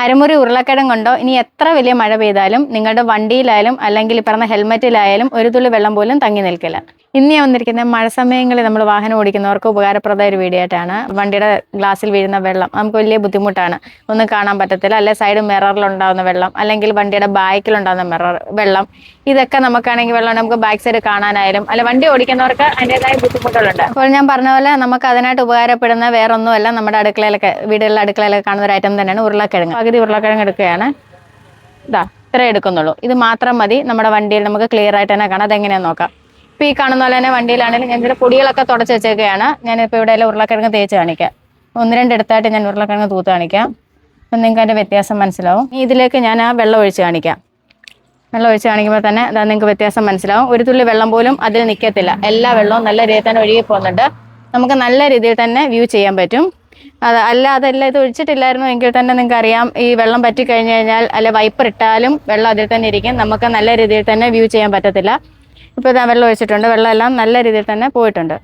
അരമുറി ഉരുളക്കിഴങ്ങ് കൊണ്ടോ ഇനി എത്ര വലിയ മഴ പെയ്താലും നിങ്ങളുടെ വണ്ടിയിലായാലും അല്ലെങ്കിൽ ഈ പറഞ്ഞ ഹെൽമെറ്റിലായാലും ഒരു തുള്ളി വെള്ളം പോലും തങ്ങി നിൽക്കില്ല. ഇന്ന് ഞാൻ മഴ സമയങ്ങളിൽ നമ്മൾ വാഹനം ഓടിക്കുന്നവർക്ക് ഉപകാരപ്രദമായ ഒരു വീഡിയോ ആയിട്ടാണ്. വണ്ടിയുടെ ഗ്ലാസ്സിൽ വീഴുന്ന വെള്ളം നമുക്ക് വലിയ ബുദ്ധിമുട്ടാണ്. ഒന്നും കാണാൻ പറ്റത്തില്ല. അല്ലെ സൈഡ് മിററിലുണ്ടാകുന്ന വെള്ളം അല്ലെങ്കിൽ വണ്ടിയുടെ ബാക്കിലുണ്ടാകുന്ന മിറർ വെള്ളം. ഇതൊക്കെ നമുക്കാണെങ്കിൽ വെള്ളം നമുക്ക് ബാക്ക് സൈഡ് കാണാനായാലും അല്ല വണ്ടി ഓടിക്കുന്നവർക്ക് അതിന്റെതായ ബുദ്ധിമുട്ടുകളുണ്ട്. അപ്പോൾ ഞാൻ പറഞ്ഞ പോലെ നമുക്ക് അതിനായിട്ട് ഉപകാരപ്പെടുന്ന വേറെ ഒന്നുമല്ല നമ്മുടെ അടുക്കളയിലൊക്കെ വീടുകളിലെ അടുക്കളയിലൊക്കെ കാണുന്ന ഒരു ഐറ്റം തന്നെയാണ് ഉരുളക്കിഴങ്ങ്. പകുതി ഉരുളക്കിഴങ്ങ് എടുക്കുകയാണ്. ഇതാ ഇത്രേ എടുക്കുന്നുള്ളൂ. ഇത് മാത്രം മതി. നമ്മുടെ വണ്ടിയിൽ നമുക്ക് ക്ലിയർ ആയിട്ട് തന്നെ കാണാം. അതെങ്ങനെയാണെന്ന് നോക്കാം. ഇപ്പോൾ ഈ കാണുന്ന പോലെ തന്നെ വണ്ടിയിലാണെങ്കിലും ഞാൻ ഇതിന്റെ പൊടികളൊക്കെ തുടച്ച് വെച്ചേക്കുകയാണ്. ഞാനിപ്പോൾ ഇവിടെ എല്ലാം ഉരുളക്കിഴങ്ങ് തേച്ച് കാണിക്കാം. ഒന്ന് രണ്ട് എടുത്തായിട്ട് ഞാൻ ഉരുളക്കിഴങ്ങ് തൂത്ത് കാണിക്കാം. അപ്പം നിങ്ങൾക്ക് അതിന്റെ വ്യത്യാസം മനസ്സിലാവും. ഇതിലേക്ക് ഞാൻ ആ വെള്ളം ഒഴിച്ച് കാണിക്കാം. വെള്ളം ഒഴിച്ച് കാണിക്കുമ്പോൾ തന്നെ അതാ നിങ്ങൾക്ക് വ്യത്യാസം മനസ്സിലാവും. ഒരു തുള്ളി വെള്ളം പോലും അതിൽ നിൽക്കത്തില്ല എല്ലാ വെള്ളവും നല്ല രീതിയിൽ തന്നെ ഒഴുകി പോകുന്നുണ്ട്. നമുക്ക് നല്ല രീതിയിൽ തന്നെ വ്യൂ ചെയ്യാൻ പറ്റും. അത് അല്ല അതല്ല ഇത് ഒഴിച്ചിട്ടില്ലായിരുന്നു എങ്കിൽ തന്നെ നിങ്ങൾക്ക് അറിയാം. ഈ വെള്ളം പറ്റി കഴിഞ്ഞ് കഴിഞ്ഞാൽ അല്ല വൈപ്പർ ഇട്ടാലും വെള്ളം അതിൽ തന്നെ ഇരിക്കും. നമുക്ക് നല്ല രീതിയിൽ തന്നെ വ്യൂ ചെയ്യാൻ പറ്റത്തില്ല. ഇപ്പോൾ വെള്ളം ഒഴിച്ചിട്ടുണ്ട്. വെള്ളം എല്ലാം നല്ല രീതിയിൽ തന്നെ പോയിട്ടുണ്ട്.